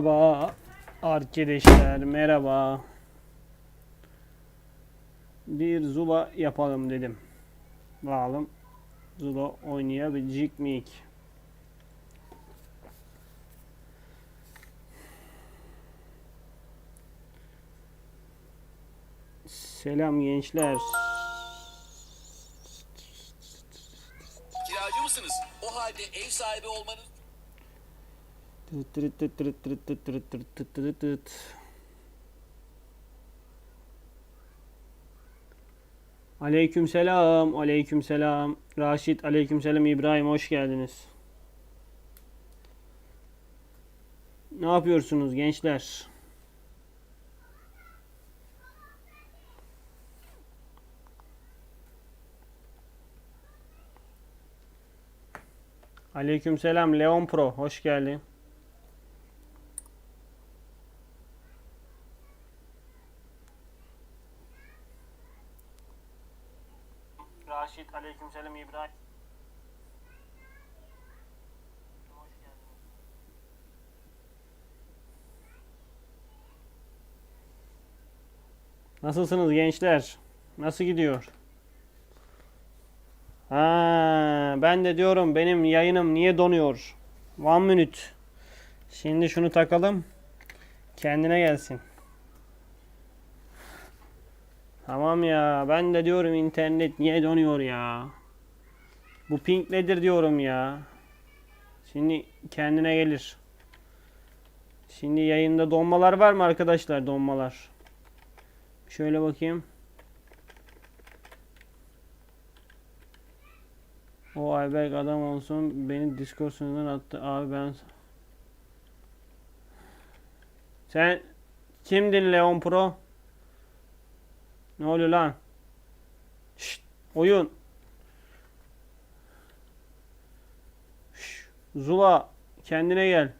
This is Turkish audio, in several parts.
Merhaba arkadaşlar, merhaba. Bir Zula yapalım dedim. Bakalım Zula oynayabilecek miyik? Selam gençler. Kiracı mısınız? O halde ev sahibi olmanız Aleyküm selam, aleyküm selam. Raşit, aleyküm selam. İbrahim hoş geldiniz. Ne yapıyorsunuz gençler? Aleyküm selam Leon Pro hoş geldin. Nasılsınız gençler? Nasıl gidiyor? Ha, ben de diyorum benim yayınım niye donuyor? One minute. Şimdi şunu takalım. Kendine gelsin. Tamam ya. Ben de diyorum internet niye donuyor ya? Bu ping nedir diyorum ya. Şimdi kendine gelir. Şimdi yayında donmalar var mı arkadaşlar? Donmalar. Şöyle bakayım. O Ayberk adam olsun beni Discord sunumundan attı. Abi ben Sen kimdin Leon Pro? Ne oluyor lan? Şşt, oyun. Şşt, Zula kendine gel.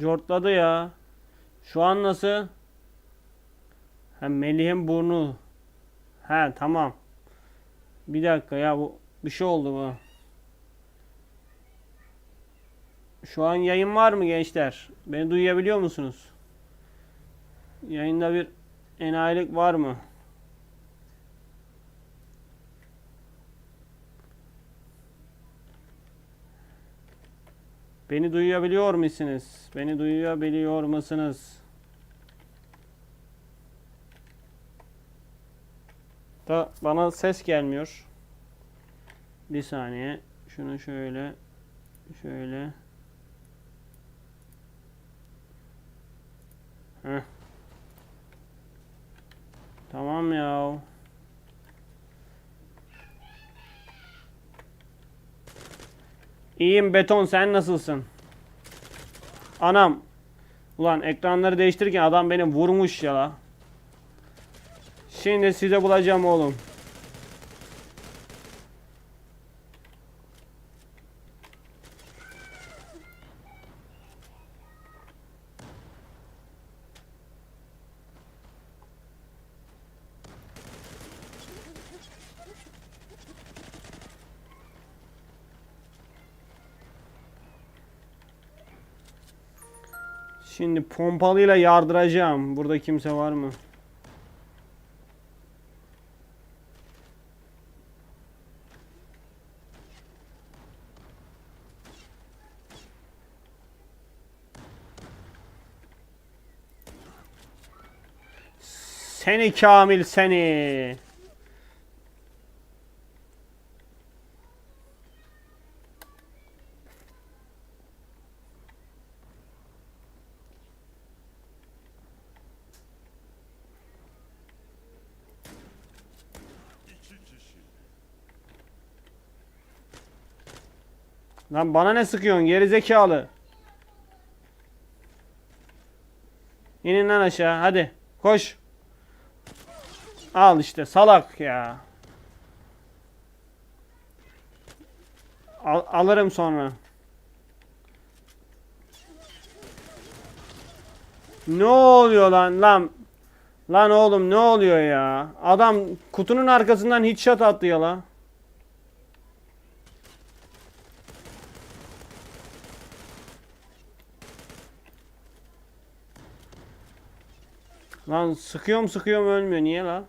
Cortladı ya. Şu an nasıl? Ha Melih'in burnu. Ha tamam. Bir dakika ya bu bir şey oldu bu. Şu an yayın var mı gençler? Beni duyabiliyor musunuz? Yayında bir enayilik var mı? Beni duyabiliyor musunuz? Beni duyabiliyor musunuz? Da bana ses gelmiyor. Bir saniye. Şunu şöyle şöyle Heh. Tamam ya. İyiyim beton sen nasılsın? Anam. Ulan ekranları değiştirirken adam beni vurmuş ya. Şimdi size bulacağım oğlum. Şimdi pompalıyla yardıracağım. Burada kimse var mı? Seni Kamil seni. Lan bana ne sıkıyorsun geri zekalı? İnin lan aşağı hadi. Koş. Al işte salak ya. Al- alırım sonra. Ne oluyor lan lan? Lan oğlum ne oluyor ya? Adam kutunun arkasından headshot attı ya la. Lan sıkıyorum sıkıyorum ölmüyor. Niye la?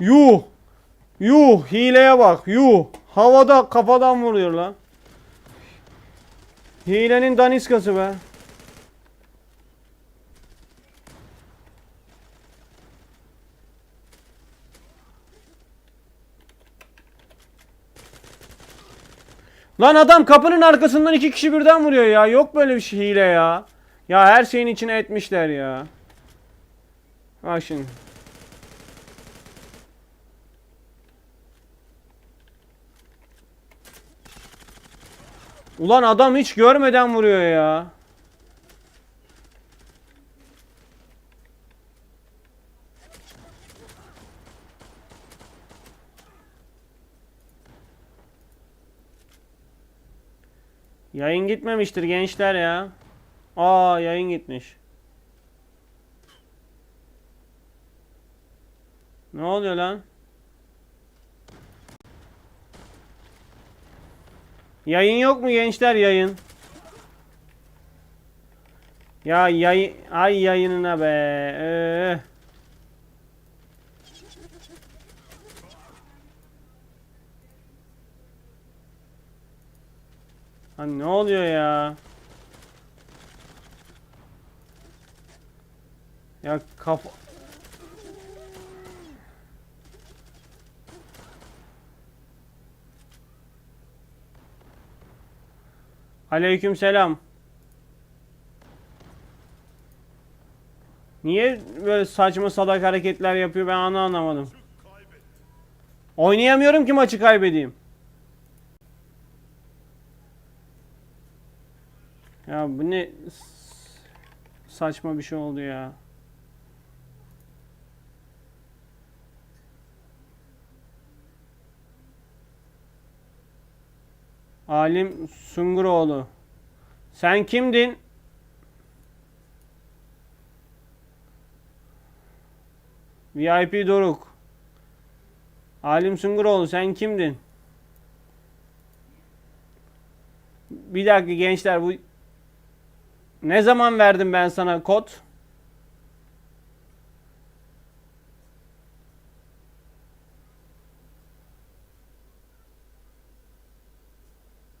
Yuh! Yuh! Hileye bak. Yuh! Havada kafadan vuruyor lan. Hilenin daniskası be. Lan adam kapının arkasından iki kişi birden vuruyor ya. Yok böyle bir şey hile ya. Ya her şeyin içine etmişler ya. Bak şimdi. Ulan adam hiç görmeden vuruyor ya. Yayın gitmemiştir gençler ya. Aa yayın gitmiş. Ne oluyor lan? Yayın yok mu gençler yayın? Ya yayın ay yayınına be. Ee. Lan ne oluyor ya? Ya kafa Aleyküm selam. Niye böyle saçma salak hareketler yapıyor ben onu anlamadım. Oynayamıyorum ki maçı kaybedeyim. Ya bu ne saçma bir şey oldu ya. Alim Sunguroğlu. Sen kimdin? VIP Doruk. Alim Sunguroğlu sen kimdin? Bir dakika gençler bu ne zaman verdim ben sana kod?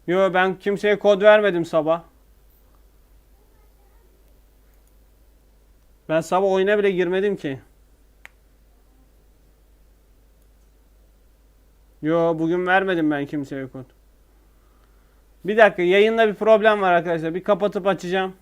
Yo ben kimseye kod vermedim sabah. Ben sabah oyuna bile girmedim ki. Yo bugün vermedim ben kimseye kod. Bir dakika yayında bir problem var arkadaşlar. Bir kapatıp açacağım.